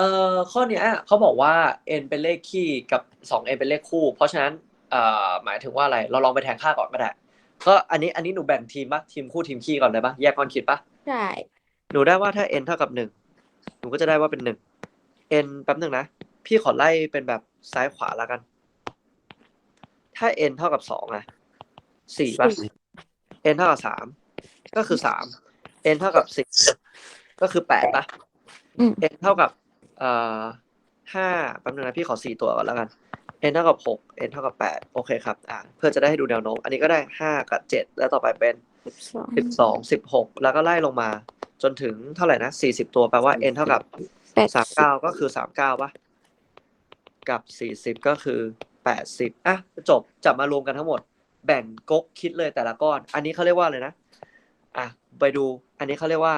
เอ่อข้อเนี้ยเขาบอกว่า n เป็นเลขคี่กับสอง n เป็นเลขคู่ เพราะฉะนั้นเอ่อหมายถึงว่าอะไรเราลองไปแทนค่าก่อนก็ได้ก็อันนี้อันนี้หนูแบ่งทีมปะทีมคู่ทีมคี่ก่อนได้ปะแยกก้อนคิดปะได้ หนูได้ว่าถ้า n เท่ากับหนึ่งหนูก็จะได้ว่าเป็นหนึ่ง n แป๊บหนึ่งนะพี่ขอไล่เป็นแบบซ้ายขวาแล้วกัน ถ้า n เท่ากับสองอะสี่ปะ n เท่ากับสามก็คือสาม n เท่ากับสิบก็คือแปดปะอืม n เท่ากับ เอ่อห้าแป๊บนึงนะพี่ขอสี่ตัวก่อนแล้วกัน n เท่ากับหก n เท่ากับแปดโอเคครับอ่าเพื่อจะได้ให้ดูแนวโน้ม อันนี้ก็ได้ห้ากับเจ็ดแล้วต่อไปเป็นสิบสองสิบสองสิบหกแล้วก็ไล่ลงมา จนถึงเท่าไหร่นะสี่สิบตัวแปลว่า n เท่ากับแปดสามเก้าก็คือสามเก้าปะกับสี่สิบก็คือแปดสิบอะจบจับมารวมกันทั้งหมด แบ่งก๊กคิดเลยแต่ละก้อน อันนี้เขาเรียกว่าอะไรนะอะไปดู อันนี้เขาเรียกว่า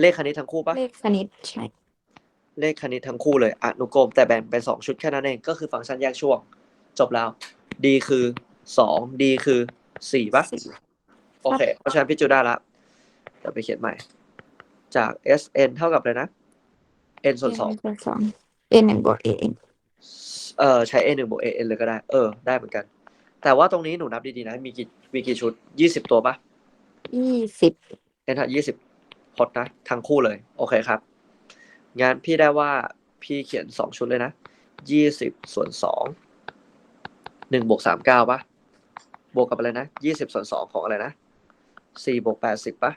เลขคณิตทั้งคู่ปะเลขคณิตใช่ เลขคณิตทั้งคู่เลยอนุกรมแต่แบ่งเป็นสองชุดแค่นั้นเองก็คือฟังก์ชันแยกช่วง จบแล้ว d คือสอง d คือสี่ปะสี่โอเค เพราะฉะนั้นพี่จูได้ละเดี๋ยวไปเขียนใหม่ จาก s n เท่ากับเลยนะ n ส่วนสองส่วนสอง n หนึ่งบวก a n เออใช้ a หนึ่งบวก a n เลยก็ได้ เออ ได้เหมือนกัน แต่ว่าตรงนี้หนูนับดีๆนะ มีกี่มีกี่ชุดยี่สิบตัวปะยี่สิบ n เท่ายี่สิบพจน์นะทั้งคู่เลย โอเคครับ งั้นพี่ได้ว่าพี่เขียนสองชุดเลยนะยี่สิบส่วนสองหนึ่งบวกสามเก้าปะบวกกับอะไรนะยี่สิบส่วนสองของอะไรนะสี่บวกแปดสิบปะ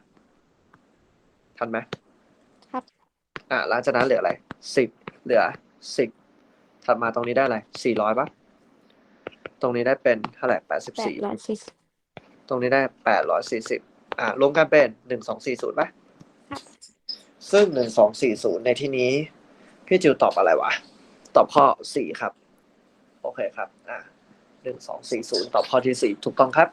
ทันไหมครับ อะหลังจากนั้นเหลืออะไรสิบเหลือสิบถัดมาตรงนี้ได้อะไรสี่ร้อยปะตรงนี้ได้เป็นเท่าไหร่แปดสิบแปดสี่ร้อยสี่สิบตรงนี้ได้แปดร้อยสี่สิบอะรวมกันเป็นหนึ่งสองสี่ศูนย์ปะครับ ซึ่งหนึ่งสองสี่ศูนย์ในที่นี้ พี่จิวตอบอะไรวะ ตอบข้อสี่ครับ โอเคครับ อะหนึ่งสองสี่ศูนย์ตอบข้อที่สี่ถูกต้องครับ